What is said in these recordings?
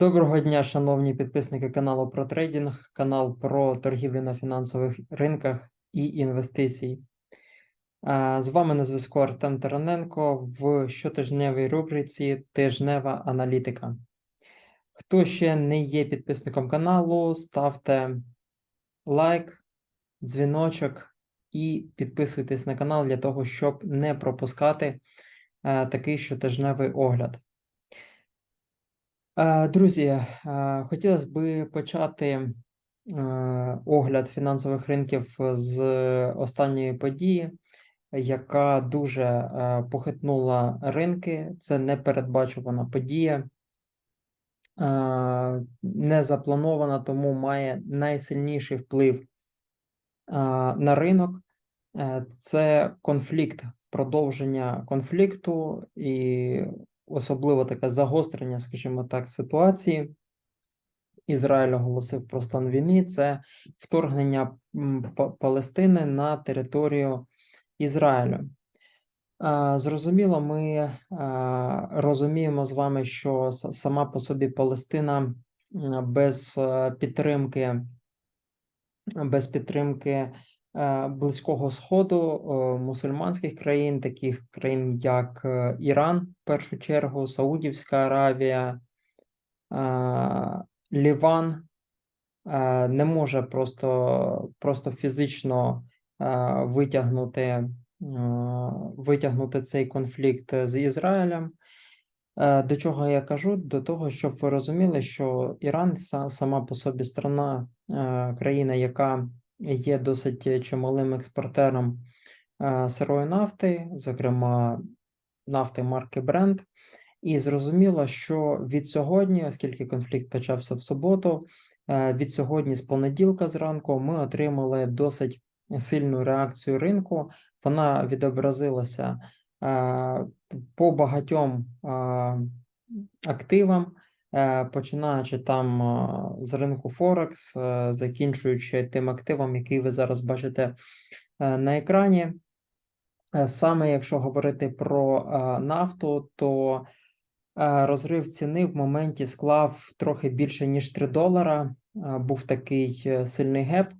Доброго дня, шановні підписники каналу про трейдинг, канал про торгівлю на фінансових ринках і інвестицій. З вами на зв'язку Артем Тараненко в щотижневій рубриці Тижнева аналітика. Хто ще не є підписником каналу, ставте лайк, дзвіночок і підписуйтесь на канал для того, щоб не пропускати е, такий щотижневий огляд. Е, Друзі, е, хотілося б почати е, огляд фінансових ринків з останньої події, яка дуже похитнула ринки. Це непередбачувана подія, не запланована, тому має найсильніший вплив на ринок. Це конфлікт, продовження конфлікту і особливо таке загострення, скажімо так, ситуації. Ізраїль оголосив про стан війни. Це вторгнення Палестини на територію Ізраїлю. Зрозуміло, ми розуміємо з вами, що сама по собі Палестина без е, підтримки, без підтримки Близького Сходу, е, мусульманських країн, таких країн, як е, Іран, в першу чергу, Саудівська Аравія, е, Ліван, е, не може просто, просто фізично е, витягнути, е, витягнути цей конфлікт з Ізраїлем. Е, До чого я кажу? До того, щоб ви розуміли, що Іран са- сама по собі страна, е, країна, яка є досить чималим експортером е, сирої нафти, зокрема нафти марки Brent. І зрозуміло, що від сьогодні, оскільки конфлікт почався в суботу, е, від сьогодні, з понеділка зранку, ми отримали досить сильну реакцію ринку. Вона відобразилася е, по багатьом активам, починаючи там е, з ринку Форекс, е, закінчуючи тим активом, який ви зараз бачите е, на екрані. Е, Саме якщо говорити про е, нафту, то е, розрив ціни в моменті склав трохи більше ніж 3 долара. Е, Був такий е, сильний геп,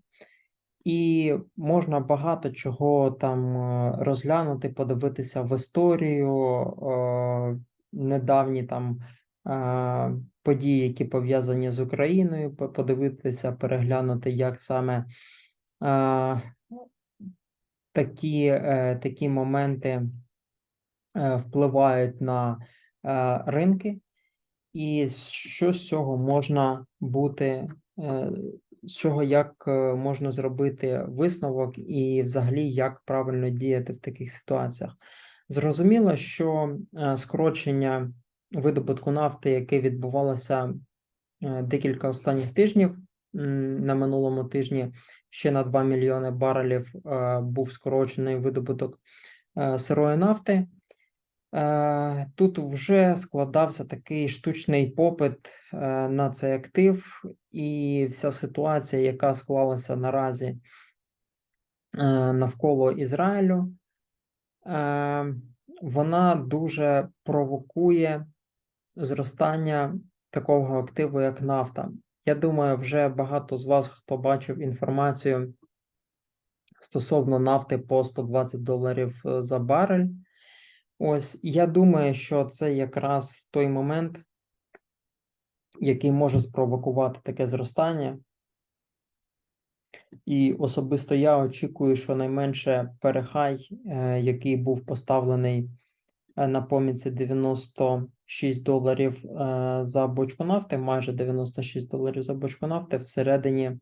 і можна багато чого там е, розглянути, подивитися в історію, е, недавні там е, події, які пов'язані з Україною, подивитися, переглянути, як саме такі, е, такі моменти е, впливають на е, ринки, і що з цього можна бути, з чого як можна зробити висновок, і взагалі як правильно діяти в таких ситуаціях. Зрозуміло, що скорочення видобутку нафти, яке відбувалося е, декілька останніх тижнів. На минулому тижні ще на 2 мільйони барелів е, був скорочений видобуток е, сирої нафти. Тут вже складався такий штучний попит на цей актив, і вся ситуація, яка склалася наразі навколо Ізраїлю, вона дуже провокує зростання такого активу, як нафта. Я думаю, вже багато з вас, хто бачив інформацію стосовно нафти по 120 доларів е, за барель. Ось я думаю, що це якраз той момент, який може спровокувати таке зростання. І особисто я очікую, що найменше перехай, е, який був поставлений е, на поміці 96 доларів е, за бочку нафти, майже 96 доларів за бочку нафти всередині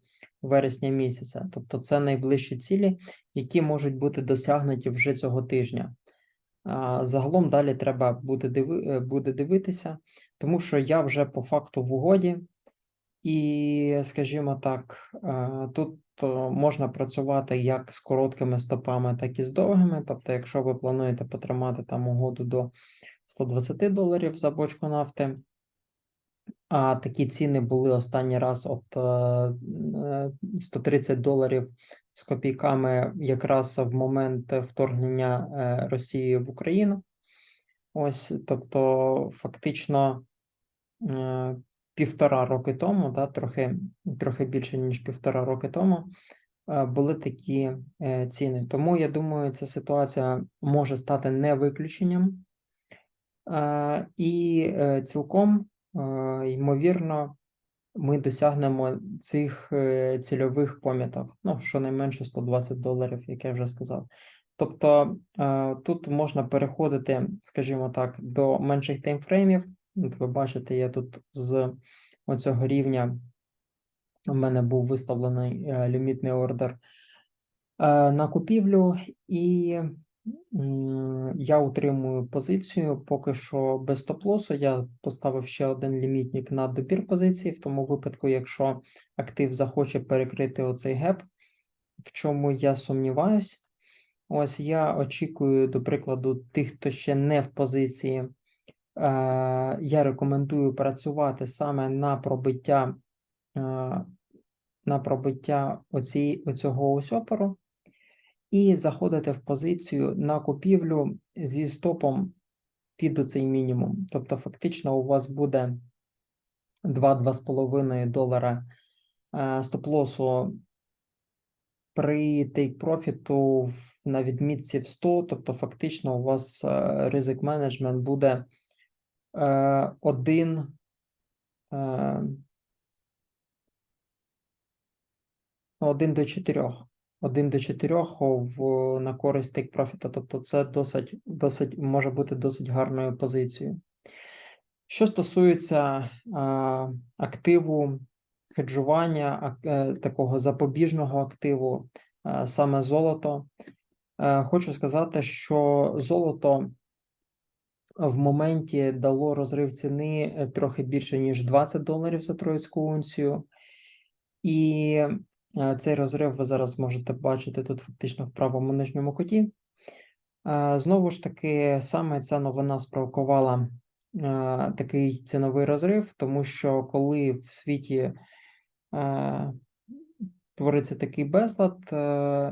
вересня місяця. Тобто це найближчі цілі, які можуть бути досягнуті вже цього тижня. Загалом далі треба буде, диви, е, буде дивитися, тому що я вже по факту в угоді, і, скажімо так, е, тут е, можна працювати як з короткими стопами, так і з довгими. Тобто, якщо ви плануєте потримати там угоду до 120 доларів за бочку нафти, а такі ціни були останній раз от е, е, 130 доларів з копійками якраз в момент вторгнення е, Росії в Україну. Ось, тобто, фактично, е, півтора роки тому, да, трохи, трохи більше, ніж півтора роки тому, е, були такі е, ціни. Тому я думаю, ця ситуація може стати не виключенням. Е, І цілком, ймовірно, ми досягнемо цих цільових поміток, ну, щонайменше 120 доларів, як я вже сказав. Тобто тут можна переходити, скажімо так, до менших таймфреймів. От ви бачите, я тут з оцього рівня у мене був виставлений е, лімітний ордер е, на купівлю, і я утримую позицію поки що без стоп-лосу. Я поставив ще один лімітник на добір позиції, в тому випадку, якщо актив захоче перекрити оцей геп, в чому я сумніваюсь. Ось я очікую, до прикладу, тих, хто ще не в позиції. Е, Я рекомендую працювати саме на пробиття, е, на пробиття оці, оцього ось опору і заходити в позицію на купівлю зі стопом під оцей мінімум. Тобто, фактично, у вас буде 2-2,5 долара е, стоп-лосу при take профіту в- на відмітці в 100, тобто фактично у вас ризик менеджмент буде один. е, ну, один до чотирьох. Один до чотирьох в, на користь take профіта. Тобто це досить, досить може бути досить гарною позицією. Що стосується а, активу хеджування, е, такого запобіжного активу, е, саме золото, е, хочу сказати, що золото в моменті дало розрив ціни е, трохи більше, ніж 20 доларів за троїцьку унцію. І е, цей розрив ви зараз можете бачити тут фактично в правому нижньому куті. Е, Знову ж таки, саме ця новина спровокувала такий ціновий розрив, тому що коли в світі твориться такий безлад,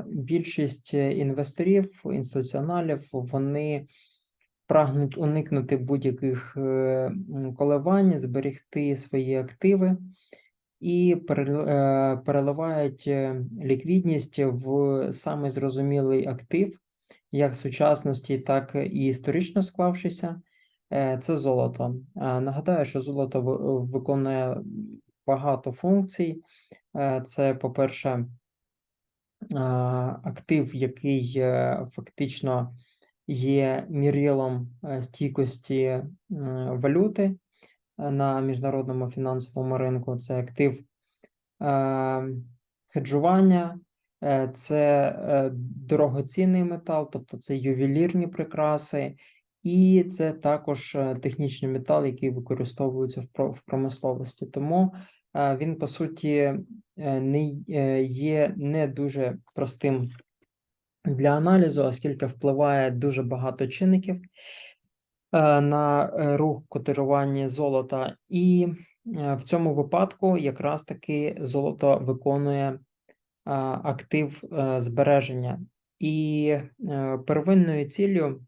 більшість інвесторів, інституціоналів, вони прагнуть уникнути будь-яких е, коливань, зберегти свої активи і е, переливають е, ліквідність в саме зрозумілий актив, як в сучасності, так і історично склавшися. Це золото. Нагадаю, що золото виконує багато функцій. Це, по-перше, актив, який фактично є мірилом е, стійкості е, валюти е, на міжнародному фінансовому ринку. Це актив е, хеджування, е, це е, дорогоцінний метал, тобто це ювелірні прикраси, і це також е, технічний метал, який використовується в промисловості. Тому е, він, по суті, е, не е, є не дуже простим для аналізу, оскільки впливає дуже багато чинників е, на е, рух котирування золота, і е, в цьому випадку якраз таки золото виконує актив збереження. І первинною ціллю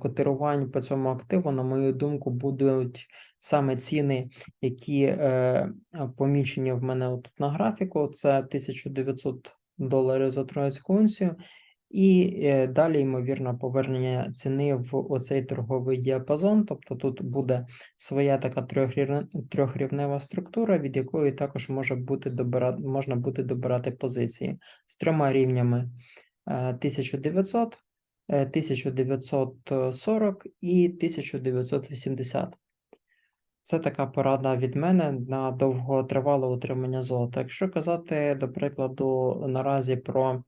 котирувань по цьому активу, на мою думку, будуть саме ціни, які помічені в мене тут на графіку. Це 1900 доларів за троєцьку унцію. І е, далі, ймовірно, повернення ціни в оцей торговий діапазон. Тобто тут буде своя така трьохрівнева структура, від якої також може бути добира... можна буде добирати позиції з трьома рівнями е, 1900, е, 1940 і 1980. Це така порада від мене на довготривале утримання золота. Якщо казати, до прикладу, наразі про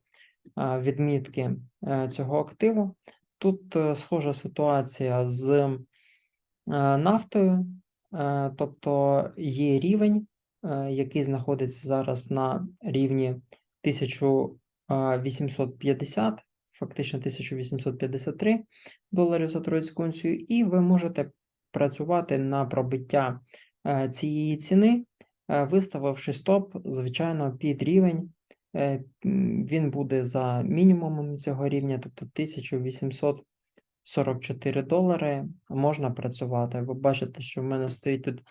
відмітки е, цього активу, тут е, схожа ситуація з е, нафтою, Е, тобто є рівень, е, який знаходиться зараз на рівні 1850, фактично 1853 доларів за троєцьку унцію, і ви можете працювати на пробиття е, цієї ціни, е, виставивши стоп, звичайно, під рівень. Е, Він буде за мінімумом цього рівня, тобто 44 долари можна працювати. Ви бачите, що в мене стоїть тут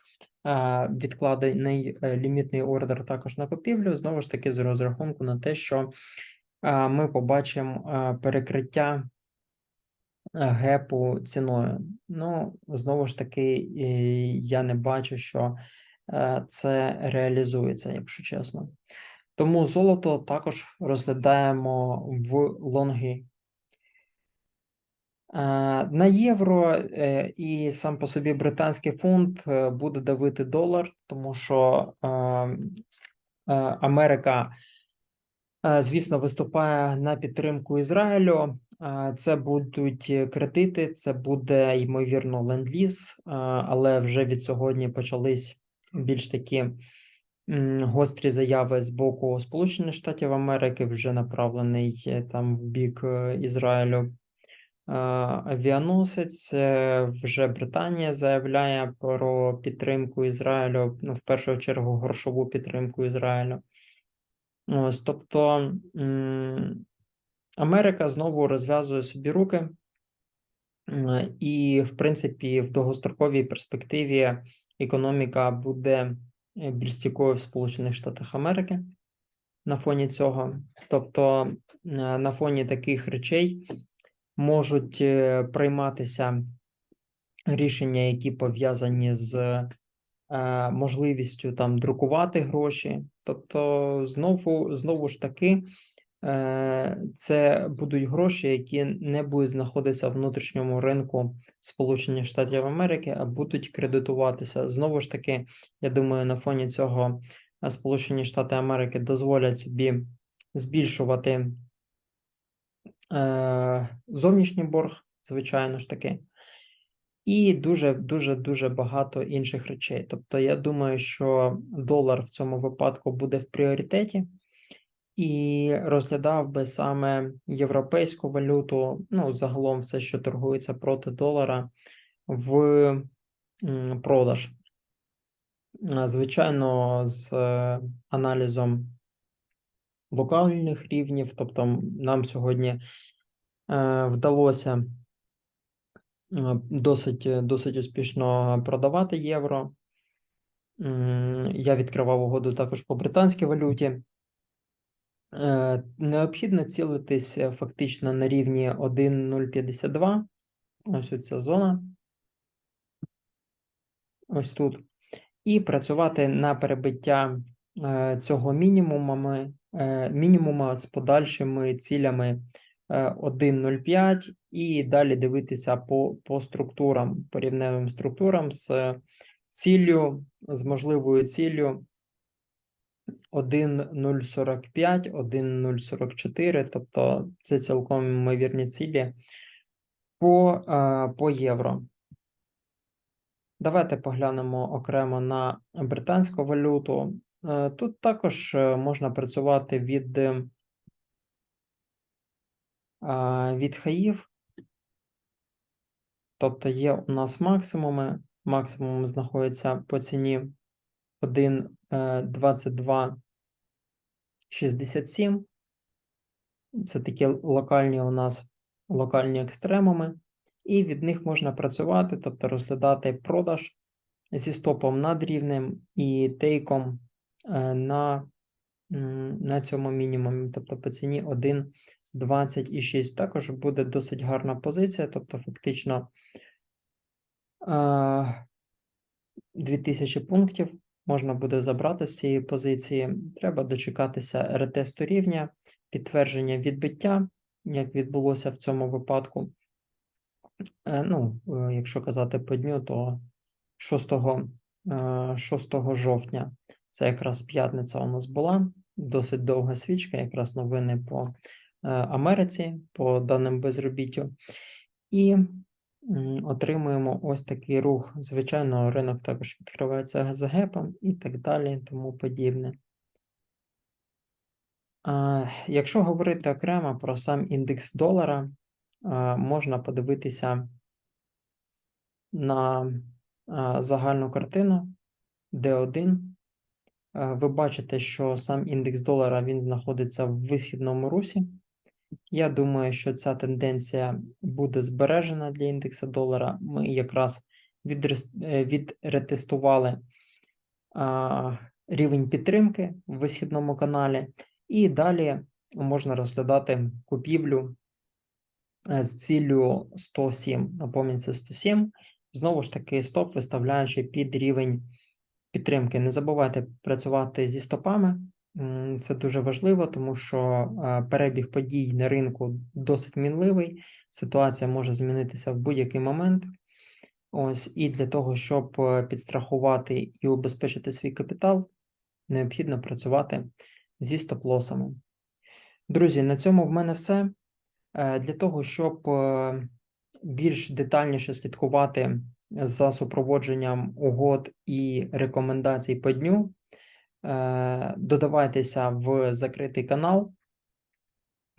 відкладений лімітний ордер також на купівлю. Знову ж таки, з розрахунку на те, що ми побачимо перекриття гепу ціною. Ну, знову ж таки, я не бачу, що е, це реалізується, якщо чесно. Тому золото також розглядаємо в лонги. Е, На євро е, і сам по собі британський фунт е, буде давити долар, тому що е, е, Америка, е, звісно, виступає на підтримку Ізраїлю. Е, Це будуть кредити, це буде ймовірно ленд-ліз, е, але вже від сьогодні почались більш такі гострі заяви з боку Сполучених Штатів Америки, вже направлений е, там в бік е, Ізраїлю. Е, Авіаносець е, вже Британія заявляє про підтримку Ізраїлю, ну, в першу чергу, грошову підтримку Ізраїлю. Ось, тобто Америка знову розв'язує собі руки, і, в принципі, в довгостроковій перспективі економіка буде е, більш стійкою в Сполучених Штатах Америки на фоні цього. Тобто, е, на фоні таких речей можуть е, прийматися рішення, які пов'язані з можливістю там друкувати гроші. Тобто, знову, знову ж таки, це будуть гроші, які не будуть знаходитися в внутрішньому ринку Сполучених Штатів Америки, а будуть кредитуватися. Знову ж таки, я думаю, на фоні цього е, Сполучені Штати Америки дозволять собі збільшувати е, зовнішній борг, звичайно ж таки, і дуже дуже дуже багато інших речей. Тобто, я думаю, що долар в цьому випадку буде в пріоритеті, і розглядав би саме європейську валюту, ну загалом все, що торгується проти долара, в продаж. Звичайно, з е, аналізом локальних рівнів, тобто нам сьогодні е, вдалося е, досить, досить успішно продавати євро. Я відкривав угоду також по британській валюті. Е, Необхідно цілитись е, фактично на рівні 1,052. Ось ця зона. Ось тут. І працювати на перебиття е, цього мінімумами, мінімума з подальшими цілями е, 1,05 і далі дивитися по, по структурам, порівневим структурам з ціллю, з можливою ціллю 1,045, 1,044, тобто це цілком ймовірні цілі по, е, по євро. Давайте поглянемо окремо на британську валюту. Е, Тут також е, можна працювати від, від хаїв. Тобто є у нас максимуми. Максимум знаходиться по ціні 1,2267. Це такі локальні у нас локальні екстремуми, і від них можна працювати, тобто розглядати продаж зі стопом над рівнем і тейком е, на, на цьому мінімумі, тобто по ціні 1,26. Також буде досить гарна позиція, тобто фактично е, 2000 пунктів можна буде забрати з цієї позиції. Треба дочекатися ретесту рівня, підтвердження відбиття, як відбулося в цьому випадку. Е, Ну, е, якщо казати по дню, то 6, е, 6 жовтня, це якраз п'ятниця у нас була, досить довга свічка, якраз новини по е, Америці, по даним безробіттю. І отримуємо ось такий рух. Звичайно, ринок також відкривається за гепом і так далі, тому подібне. Якщо говорити окремо про сам індекс долара, можна подивитися на загальну картину D1. Ви бачите, що сам індекс долара він знаходиться в висхідному русі. Я думаю, що ця тенденція буде збережена для індексу долара. Ми якраз е, відретестували рівень підтримки в висхідному каналі, і далі можна розглядати купівлю е, з ціллю 107. Напомню, це 107. Знову ж таки, стоп виставляючи під рівень підтримки. Не забувайте працювати зі стопами. Це дуже важливо, тому що перебіг подій на ринку досить мінливий. Ситуація може змінитися в будь-який момент. Ось, і для того, щоб е, підстрахувати і убезпечити свій капітал, необхідно працювати зі стоп-лосами. Друзі, на цьому в мене все. Е, Для того, щоб е, більш детальніше слідкувати за супроводженням угод і рекомендацій по дню, додавайтеся в закритий канал.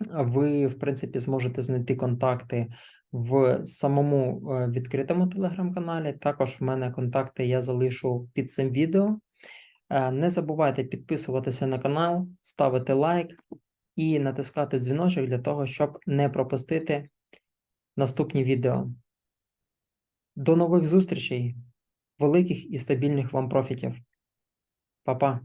Ви, в принципі, зможете знайти контакти в самому е, відкритому телеграм-каналі. Також в мене контакти я залишу під цим відео. Е, Не забувайте підписуватися на канал, ставити лайк і натискати дзвіночок для того, щоб не пропустити наступні відео. До нових зустрічей, великих і стабільних вам профітів. Па-па!